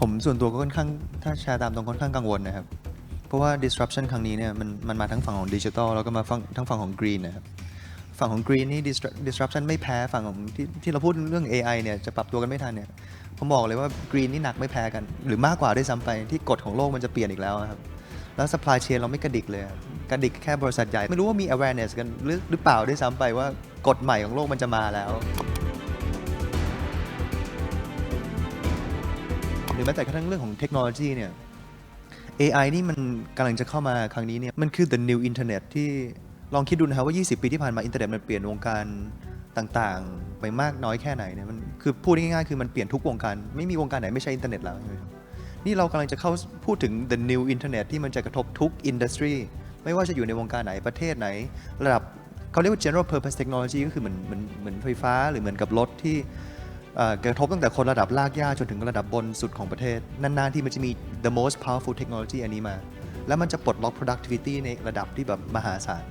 ผมส่วนตัวก็ค่อนข้างถ้าแชร์ตามตรงค่อนข้างกังวลนะครับ เพราะว่า disruption ครั้งนี้เนี่ยมันมันมาทั้งฝั่งของดิจิทัลแล้วก็มาฝั่งทั้งฝั่งของ green นะครับ ฝั่งของ green นี่ disruption ไม่แพ้ฝั่งของที่ที่เราพูดเรื่อง AI เนี่ยจะปรับตัวกันไม่ทันเนี่ยผมบอกเลยว่า green นี่หนักไม่แพ้กัน หรือมากกว่าด้วยซ้ำไปที่กฎของโลกมันจะเปลี่ยนอีกแล้วครับแล้ว supply chain เราไม่กระดิกเลยกระดิกแค่บริษัทใหญ่ ไม่รู้ว่ามี awareness กันหรือหรือเปล่าด้วยซ้ำไปว่ากฎใหม่ของโลกมันจะมาแล้ว หรือแม้แต่กระทั่งเรื่องของเทคโนโลยีเนี่ย AI นี่มันกำลังจะเข้ามาครั้งนี้เนี่ย มันคือ the new internet ที่ลองคิดดูนะครับว่า 20 ปีที่ผ่านมาอินเทอร์เน็ตมันเปลี่ยนวงการต่างๆ ไปมากน้อยแค่ไหนเนี่ยมันคือพูดง่ายๆคือมันเปลี่ยนทุกวงการ ไม่มีวงการไหนไม่ใช่อินเทอร์เน็ตแล้วนี่เรากำลังจะเข้าพูดถึง the new internet ที่มันจะกระทบทุกอินดัสทรีไม่ว่าจะอยู่ในวงการไหนประเทศไหน ระดับเขาเรียกว่า general purpose technology ก็คือเหมือนเหมือนเหมือนไฟฟ้าหรือเหมือนกับรถที่ เอ่อกระทบตั้งแต่คนระดับลากย่าจนถึงระดับบนสุดของประเทศ นานๆที่มันจะมี the most powerful technology อันนี้มา แล้วมันจะปลดล็อก productivity ในระดับที่แบบมหาศาล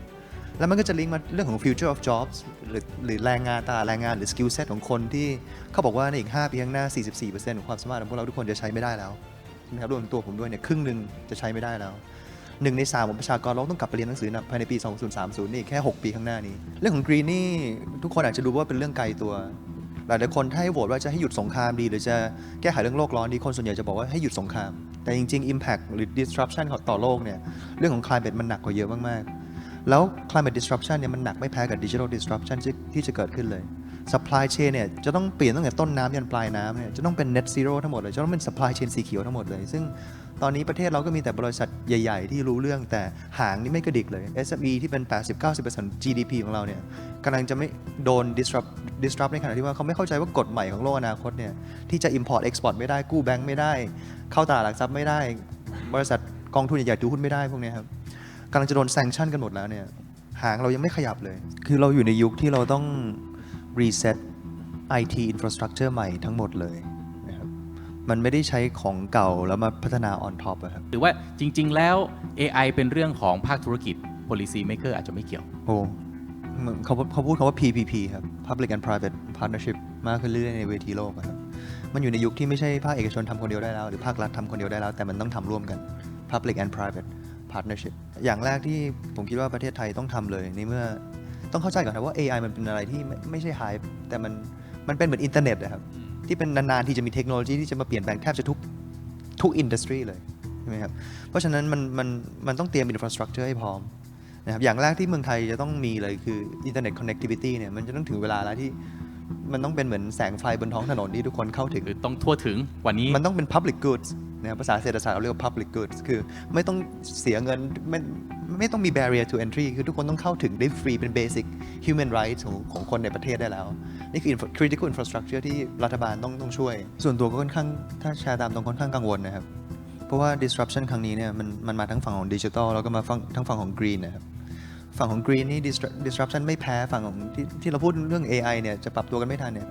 แล้วมันก็จะลิงก์มาเรื่องของ future of jobs หรือหรือแรงงานตาแรงงานหรือ skill set ของคนที่เขาบอกว่าในอีก 5 ปีข้างหน้า 44%ของความสามารถของพวกเราทุกคนจะใช้ไม่ได้แล้วใช่ไหมครับรวมถึงตัวผมด้วยเนี่ยครึ่งหนึ่งจะใช้ไม่ได้แล้วหนึ่งในสามของประชากรโลกต้องกลับไปเรียนหนังสือนะภายในปี 2030 นี่แค่ 6 ปีข้างหน้านี้ เรื่องของ green นี่ทุกคนอาจจะดูว่าเป็นเรื่องไกลตัว หลายๆคนถ้าให้โหวตว่าจะให้หยุดสงครามดี หรือจะแก้ไขเรื่องโลกร้อนดีคนส่วนใหญ่จะบอกว่าให้หยุดสงคราม แต่จริง ๆ impact หรือ disruption ต่อโลกเนี่ยเรื่องของ climate มันหนักกว่าเยอะมากๆ แล้ว climate disruption เนี่ยมันหนักไม่แพ้กับ digital disruption ที่จะเกิดขึ้นเลย supply chain เนี่ยจะต้องเปลี่ยนตั้งแต่ต้นน้ำยันปลายน้ำเนี่ยจะต้องเป็น net zero ทั้งหมดเลยจะต้องเป็น supply chain สีเขียวทั้งหมดเลย ซึ่งตอนนี้ประเทศเราก็มีแต่บริษัทใหญ่ ๆ ที่รู้เรื่องแต่หางนี่ไม่กระดิกเลย SME ที่เป็น 80-90% GDP ของเราเนี่ยกำลังจะไม่โดน disrupt disrupt ในขณะที่ว่าเขาไม่เข้าใจว่ากฎใหม่ของโลกอนาคตเนี่ยที่จะ import export ไม่ได้กู้แบงก์ไม่ได้ เข้าตลาดหลักทรัพย์ไม่ได้ บริษัทกองทุนใหญ่ๆถือหุ้นไม่ได้พวกนี้ครับกำลังจะโดน sanction กันหมดแล้วเนี่ยหางเรายังไม่ขยับเลย คือเราอยู่ในยุคที่เราต้อง reset IT infrastructure ใหม่ทั้งหมดเลยนะครับมันไม่ได้ใช้ของเก่าแล้วมาพัฒนา on top อะครับหรือว่าจริง ๆ แล้ว AI เป็นเรื่องของภาคธุรกิจ policy maker อาจจะไม่เกี่ยว โอ้เหมือนเขาเขาพูดคำว่า PPP ครับ Public and Private Partnership มากขึ้นเรื่อยๆในเวทีโลกอะครับมันอยู่ในยุคที่ไม่ใช่ภาคเอกชนทำคนเดียวได้แล้ว หรือภาครัฐทำคนเดียวได้แล้ว แต่มันต้องทำร่วมกัน Public and Private Partnership อย่างแรกที่ผมคิดว่าประเทศไทยต้องทำเลยในเมื่อ ต้องเข้าใจก่อนนะว่า AI มันเป็นอะไรที่ไม่ไม่ใช่ hype แต่มันมันเป็นเหมือนอินเทอร์เน็ตนะครับ ที่เป็นนานๆที่จะมีเทคโนโลยีที่จะมาเปลี่ยนแปลงแทบจะทุกทุกอินดัสทรีเลยใช่ไหมครับเพราะฉะนั้นมันมันมันต้องเตรียมอินฟราสตรักเจอร์ให้พร้อมนะครับอย่างแรกที่เมืองไทยจะต้องมีเลยคืออินเทอร์เน็ตคอนเน c t ิวิตี้เนี่ยมันจะต้องถึงเวลาแล้วที่ มันต้องเป็นเหมือนแสงไฟบนท้องถนนที่ทุกคนเข้าถึง หรือต้องทั่วถึงกว่านี้ มันต้องเป็น public goods นะครับภาษาเศรษฐศาสตร์เราเรียกว่า public goods คือไม่ต้องเสียเงินไม่ไม่ต้องมี barrier to entry คือทุกคนต้องเข้าถึงได้ฟรีเป็น basic human rights ของของคนในประเทศได้แล้ว นี่คือ infra- critical infrastructure ที่รัฐบาลต้องต้องช่วย ส่วนตัวก็ค่อนข้างถ้าแชร์ตามตรงค่อนข้างกังวลนะครับ เพราะว่า disruption ครั้งนี้เนี่ยมันมันมาทั้งฝั่งของดิจิทัลแล้วก็มาฝั่งทั้งฝั่งของ green นะครับ ฝั่งของ green นี่ disruption ไม่แพ้ฝั่งของที่ที่เราพูดเรื่อง AI เนี่ยจะปรับตัวกันไม่ทันเนี่ย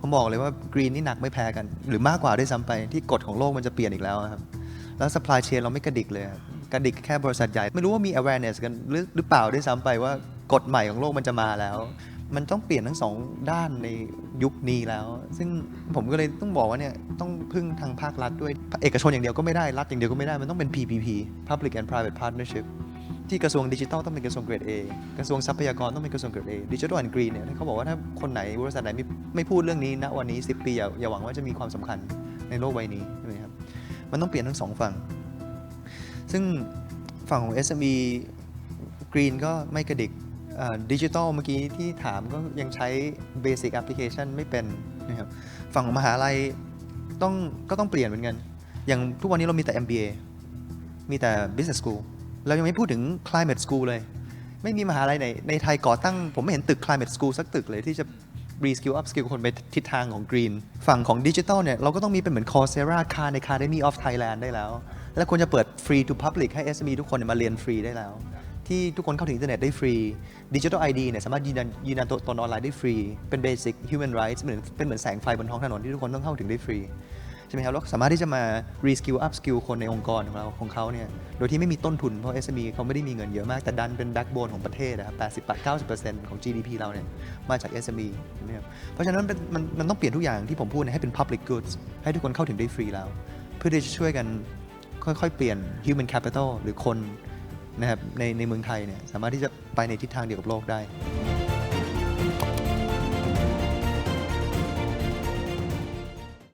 ผมบอกเลยว่า green นี่หนักไม่แพ้กัน หรือมากกว่าด้วยซ้ำไปที่กฎของโลกมันจะเปลี่ยนอีกแล้วครับแล้ว supply chain เราไม่กระดิกเลยกระดิกแค่บริษัทใหญ่ ไม่รู้ว่ามี awareness กันหรือหรือเปล่าด้วยซ้ำไปว่ากฎใหม่ของโลกมันจะมาแล้ว มันต้องเปลี่ยนทั้งสองด้านในยุคนี้แล้ว ซึ่งผมก็เลยต้องบอกว่าเนี่ยต้องพึ่งทางภาครัฐด้วยเอกชนอย่างเดียวก็ไม่ได้รัฐอย่างเดียวก็ไม่ได้มันต้องเป็น PPP Public and Private Partnership ที่กระทรวงดิจิทัลต้องเป็นกระทรวงเกรด A กระทรวงทรัพยากรต้องเป็นกระทรวงเกรด A ดิจิทัลแอนด์กรีนเนี่ยเขาบอกว่าถ้าคนไหนบริษัทไหนไม่ไม่พูดเรื่องนี้ณวันนี้ 10 ปีอย่าอย่าหวังว่าจะมีความสำคัญในโลกใบนี้ใช่ไหมครับมันต้องเปลี่ยนทั้งสองฝั่ง ซึ่งฝั่งของ SME Green ก็ไม่กระดิกดิจิทัลเมื่อกี้ที่ถามก็ยังใช้ Basic Application ไม่เป็นนะครับฝั่งของมหาลัยต้องก็ต้องเปลี่ยนเหมือนกัน อย่างทุกวันนี้เรามีแต่ MBA มีแต่ Business School เรายังไม่พูดถึง Climate School เลย ไม่มีมหาลัยไหนในไทยก่อตั้ง ผมไม่เห็นตึก Climate School สักตึกเลยที่จะ reskill upskill คนไปทิศทางของ Green ฝั่งของดิจิทัลเนี่ย เราก็ต้องมีเป็นเหมือน Coursera Khan Academy of Thailand ได้แล้ว และควรจะเปิด free to public ให้ SME ทุกคนมาเรียนฟรีได้แล้ว ที่ทุกคนเข้าถึงอินเทอร์เน็ตได้ฟรีดิจิทัลไอดีเนี่ยสามารถยืนยันยืนยันตัวตนออนไลน์ได้ฟรี เป็น basic human rights เหมือนเป็นเหมือนแสงไฟบนท้องถนนที่ทุกคนต้องเข้าถึงได้ฟรี ใช่ไหมครับแล้วสามารถที่จะมา reskill upskill คนในองค์กรของเราของเขาเนี่ยโดยที่ไม่มีต้นทุนเพราะ SME เขาไม่ได้มีเงินเยอะมาก แต่ดันเป็น backbone ของประเทศนะครับ80-90%ของ GDP เราเนี่ยมาจาก SME ใช่ไหมครับเพราะฉะนั้นมันเป็นมันมันต้องเปลี่ยนทุกอย่างที่ผมพูดให้เป็น public goods ให้ทุกคนเข้าถึงได้ฟรีแล้ว เพื่อที่จะช่วยกันค่อยๆ เปลี่ยน human capital หรือคนนะครับในในเมืองไทยเนี่ยสามารถที่จะไปในทิศทางเดียวกับโลกได้